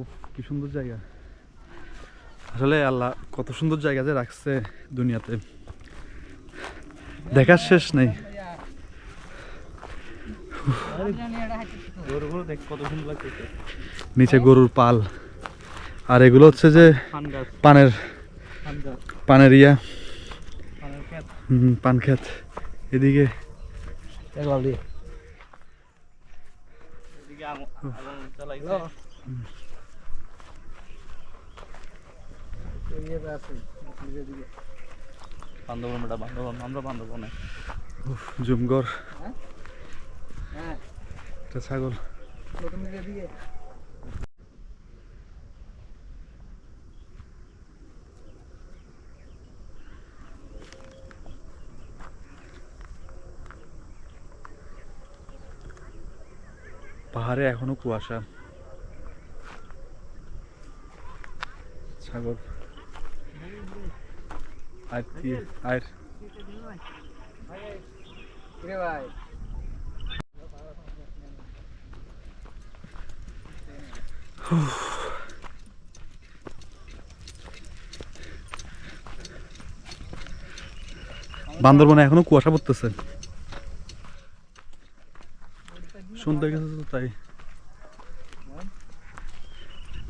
উফ কি সুন্দর জায়গা। আসলে আল্লাহ কত সুন্দর জায়গা যে রাখছে দুনিয়াতে। দেখার শেষ নেই। গরুগুলো দেখ কত সুন্দর লাগতেছে নিচে গরুর পাল। আর এগুলো হচ্ছে যে পানের পান পানের ইয়া। পান খেত এদিকে এদিকে বান্ধবন এটা বান্ধবন আমরা বান্ধবনে। জুমগর একটা ছাগল। পাহাড়ে এখনও কুয়াশা। ছাগল। আর বান্দরবনে এখনও কুয়াশা পড়তেছে। শুনতে গেছে তো তাই।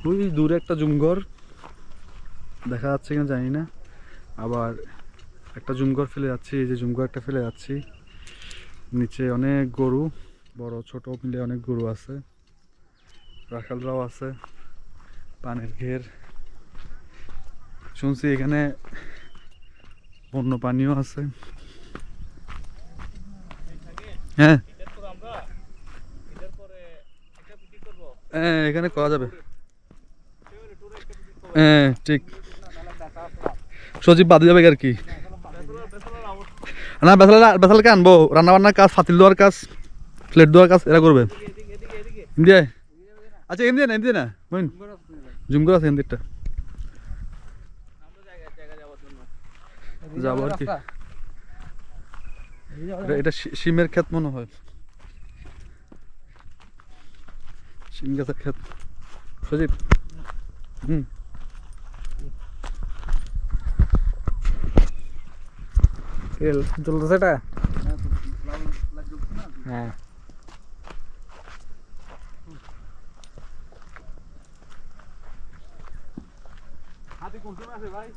ওই দূরে একটা জুমঘর। দেখা যাচ্ছে কিনা জানি না। আবার একটা জুমঘর ফেলে যাচ্ছি, এই যে জুমঘর একটা ফেলে যাচ্ছি। নিচে অনেক গরু, বড়, ছোট মিলে অনেক গরু আছে। রাখালরাও আছে, পানের ঘের। শুনছি এখানে বন্য পানিও আছে। হ্যাঁ। হ্যাঁ এখানে করা যাবে। হ্যাঁ ঠিক। সজীব বাদে যাবে আর কি? না বেসালা বেসালকে আনব? রান্না বান্নার কাজ, ফাতিল দেওয়ার কাজ, প্লেট দেওয়ার কাজ, এরা করবে। দিয়ে আচ্ছা এমনি না এমনি না বুঝলেন জুমগুলো আছে এমনি একটা আমরা জায়গা জায়গা যাওয়ার জন্য যাব আর কি। এটা- শিমের ক্ষেত মনে হয়। শিম গাছের ক্ষেত। সজীব? হুম। চলতেছে এটা হ্যাঁ। হাতি কোন সময় আছে ভাই?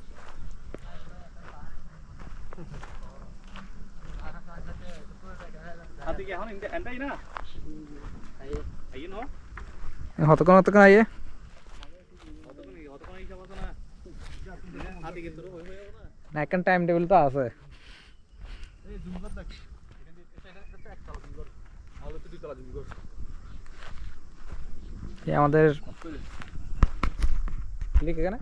হাতি কি এখন এন্টাই না? আইয়ে ন? হতক্ষণ হতক্ষণ আইয়ে অতক্ষণ অতক্ষণ হিসাব আছে না হাতি কিন্তু হয়ে হয়ে যাব না। না এখন টাইম টেবিল তো আছে। আমাদের লিখ এখানে?